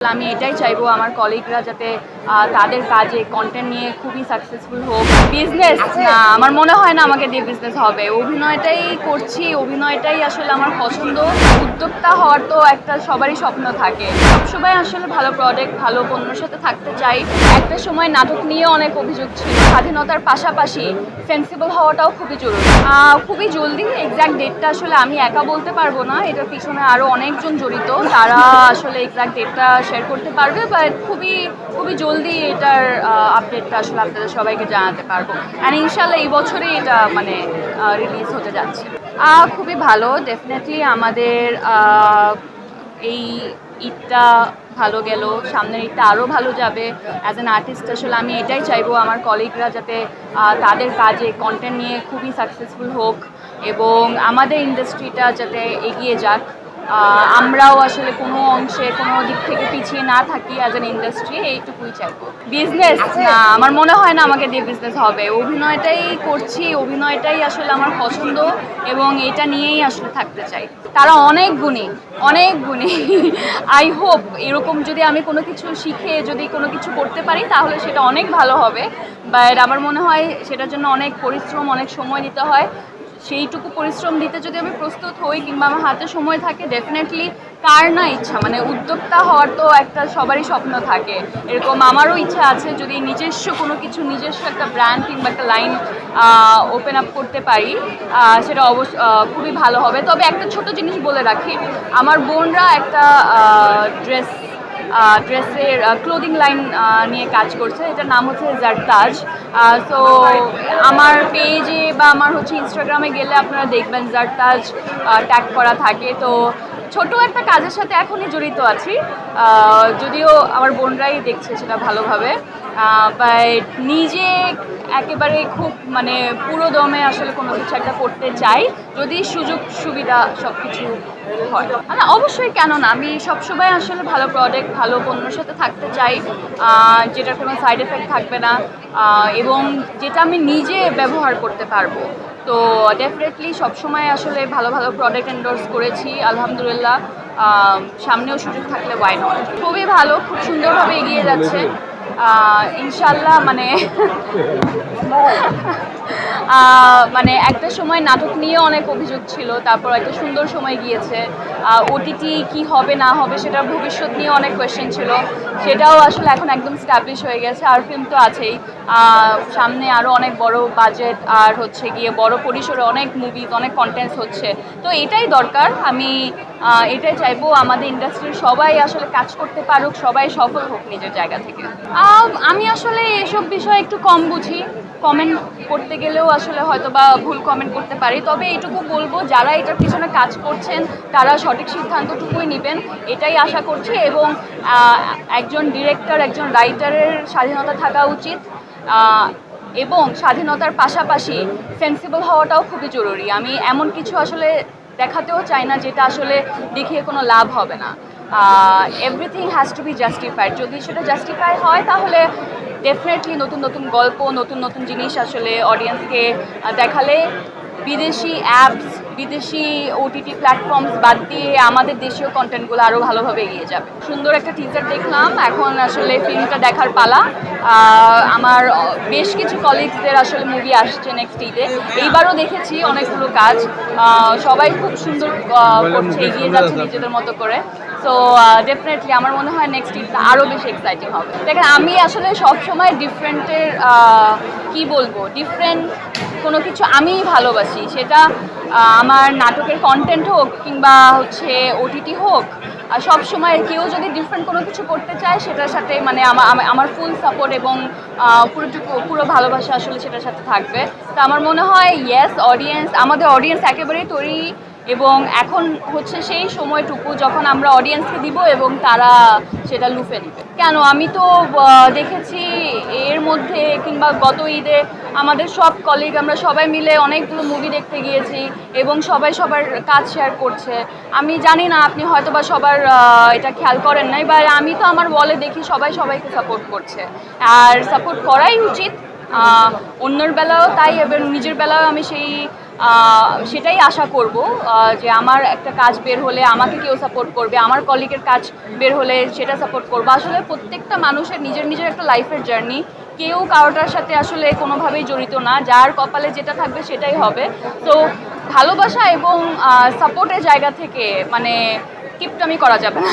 আমি এটাই চাইব আমার কলিগরা যাতে তাদের কাজে কন্টেন্ট নিয়ে খুবই সাকসেসফুল হোক। বিজনেস না আমার মনে হয় না আমাকে দিয়ে বিজনেস হবে। অভিনয়টাই করছি অভিনয়টাই আসলে আমার পছন্দ। উদ্যোক্তা হওয়ার তো একটা সবারই স্বপ্ন থাকে। সবসময় আসলে ভালো প্রোডাক্ট ভালো পণ্যর সাথে থাকতে চাই। একটা সময় নাটক নিয়ে অনেক অভিযোগ ছিল। স্বাধীনতার পাশাপাশি সেন্সিবল হওয়াটাও খুবই জরুরি। খুবই জলদি এক্স্যাক্ট ডেটটা আসলে আমি একা বলতে পারব না। এটার পিছনে আরও অনেকজন জড়িত। তারা আসলে এক্স্যাক্ট ডেটটা শেয়ার করতে পারবে বাট খুবই খুবই জলদি এটার আপডেটটা আসলে আপনাদের সবাইকে জানাতে পারব। অ্যান্ড ইনশাল্লাহ এই বছরেই এটা মানে রিলিজ হতে যাচ্ছে। খুবই ভালো ডেফিনেটলি আমাদের এই ঈদটা ভালো গেল, সামনের ঈদটা আরও ভালো যাবে। অ্যাজ অ্যান আর্টিস্ট আসলে আমি এটাই চাইব আমার কলিগরা যাতে তাদের কাজে কন্টেন্ট নিয়ে খুবই সাকসেসফুল হোক এবং আমাদের ইন্ডাস্ট্রিটা যাতে এগিয়ে যাক। আমরাও আসলে কোনো অংশে কোনো দিক থেকে পিছিয়ে না থাকি অ্যাজ অ্যান ইন্ডাস্ট্রি এইটুকুই চাইব। বিজনেস না আমার মনে হয় না আমাকে দিয়ে বিজনেস হবে। অভিনয়টাই করছি অভিনয়টাই আসলে আমার পছন্দ এবং এটা নিয়েই আসলে থাকতে চাই। তারা অনেক গুণী অনেক গুণী। আই হোপ এরকম যদি আমি কোনো কিছু শিখে যদি কোনো কিছু করতে পারি তাহলে সেটা অনেক ভালো হবে। বাট আমার মনে হয় সেটার জন্য অনেক পরিশ্রম অনেক সময় দিতে হয়। সেইটুকু পরিশ্রম দিতে যদি আমি প্রস্তুত হই কিংবা আমার হাতে সময় থাকে ডেফিনেটলি কার না ইচ্ছা? মানে উদ্যোক্তা হওয়ার তো একটা সবারই স্বপ্ন থাকে। এরকম আমারও ইচ্ছা আছে যদি নিজস্ব কোনো কিছু, নিজস্ব একটা ব্র্যান্ড কিংবা একটা লাইন ওপেন আপ করতে পারি সেটা অবশ্য খুবই ভালো হবে। তবে একটা ছোট জিনিস বলে রাখি, আমার বোনরা একটা ড্রেস ড্রেসের ক্লোদিং লাইন নিয়ে কাজ করছে। এটার নাম হচ্ছে জারতাজ সো আমার পেজে বা আমার হচ্ছে ইনস্টাগ্রামে গেলে আপনারা দেখবেন জারতাজ ট্যাগ করা থাকে। তো ছোট একটা কাজের সাথে এখনই জড়িত আছি। যদিও আমার বোনরাই দেখছে সেটা ভালোভাবে। বাট নিজে একেবারে খুব মানে পুরো দমে আসলে কোনো কিছু একটা করতে চাই, যদি সুযোগ সুবিধা সব কিছু হয়। মানে অবশ্যই কেন না? আমি সবসময় আসলে ভালো প্রোডাক্ট ভালো পণ্যর সাথে থাকতে চাই যেটার কোনো সাইড এফেক্ট থাকবে না এবং যেটা আমি নিজে ব্যবহার করতে পারব। তো ডেফিনেটলি সবসময় আসলে ভালো ভালো প্রোডাক্ট এন্ডোর্স করেছি, আলহামদুলিল্লাহ। সামনেও সুযোগ থাকলে ওয়াই নট খুবই ভালো, খুব সুন্দরভাবে এগিয়ে যাচ্ছে। ইনশাল্লাহ মানে মানে একটা সময় নাটক নিয়ে অনেক অভিযোগ ছিল, তারপর একটা সুন্দর সময় গিয়েছে। ওটিটি কি হবে, না হবে সেটার ভবিষ্যৎ নিয়ে অনেক কোয়েশ্চেন ছিল। সেটাও আসলে এখন একদম স্ট্যাবলিশ হয়ে গেছে, আর ফিল্ম তো আছেই। সামনে আরও অনেক বড় বাজেট আর হচ্ছে গিয়ে বড় পরিসরে অনেক মুভিজ অনেক কন্টেন্টস হচ্ছে। তো এটাই দরকার। আমি এটাই চাইব আমাদের ইন্ডাস্ট্রির সবাই আসলে কাজ করতে পারুক, সবাই সফল হোক নিজের জায়গা থেকে। আমি আসলে এসব বিষয়ে একটু কম বুঝি। কমেন্ট করতে গেলেও আসলে হয়তো বা ভুল কমেন্ট করতে পারি। তবে এইটুকু বলব, যারা এটার পিছনে কাজ করছেন, তারা সঠিক সিদ্ধান্তটুকুই নেবেন। এটাই আশা করছি এবং একজন ডিরেক্টর একজন রাইটারের স্বাধীনতা থাকা উচিত। এবং স্বাধীনতার পাশাপাশি সেন্সিবল হওয়াটাও খুবই জরুরি। আমি এমন কিছু আসলে দেখাতেও চাই না, যেটা আসলে দেখিয়ে কোনো লাভ হবে না। Everything has to be justified যদি সেটা জাস্টিফাই হয়, তাহলে ডেফিনেটলি নতুন নতুন গল্প নতুন নতুন জিনিস আসলে অডিয়েন্সকে দেখালে বিদেশি অ্যাপস বিদেশি ওটিটি প্ল্যাটফর্মস বাদ দিয়ে আমাদের দেশীয় কন্টেন্টগুলো আরও ভালোভাবে এগিয়ে যাবে। সুন্দর একটা টিজার দেখলাম এখন আসলে ফিল্মটা দেখার পালা। আমার বেশ কিছু কলিগসদের আসলে মুভি আসছে নেক্সট ঈদে। এইবারও দেখেছি অনেকগুলো কাজ। সবাই খুব সুন্দর করছে এগিয়ে যাচ্ছে নিজেদের মতো করে। সো ডেফিনেটলি আমার মনে হয় নেক্সট ঈদটা আরও বেশি এক্সাইটিং হবে। দেখেন, আমি আসলে সবসময় ডিফারেন্টের কি বলব? ডিফারেন্ট কোনো কিছু আমিই ভালোবাসি। সেটা আমার নাটকের কন্টেন্ট হোক কিংবা হচ্ছে ওটিটি হোক, আর সব সময় কেউ যদি ডিফারেন্ট কোনো কিছু করতে চায়, সেটার সাথে মানে আমা- আমা- আমার ফুল সাপোর্ট এবং পুরোটুকু পুরো ভালোবাসা আসলে সেটার সাথে থাকবে। তো আমার মনে হয় ইয়েস অডিয়েন্স আমাদের অডিয়েন্স একেবারেই তৈরি এবং এখন হচ্ছে সেই সময়টুকু যখন আমরা অডিয়েন্সকে দিব এবং তারা সেটা লুফে নেবে। কেন? আমি তো দেখেছি এর মধ্যে কিংবা গত ঈদে আমাদের সব কলিগ আমরা সবাই মিলে অনেকগুলো মুভি দেখতে গিয়েছি এবং সবাই সবার কাজ শেয়ার করছে। আমি জানি না, আপনি হয়তো বা সবার এটা খেয়াল করেন নাই বা আমি তো আমার বলে দেখি সবাই সবাইকে সাপোর্ট করছে। আর সাপোর্ট করাই উচিত। অন্যের বেলাও তাই এবং নিজের বেলাও আমি সেই সেটাই আশা করব যে আমার একটা কাজ বের হলে আমাকে কেউ সাপোর্ট করবে, আমার কলিগের কাজ বের হলে সেটা সাপোর্ট করব। আসলে প্রত্যেকটা মানুষের নিজের নিজের একটা লাইফের জার্নি কেউ কারোটার সাথে আসলে কোনোভাবেই জড়িত না, যার কপালে যেটা থাকবে সেটাই হবে। তো ভালোবাসা এবং সাপোর্টের জায়গা থেকে মানে কিপটামি করা যাবে না।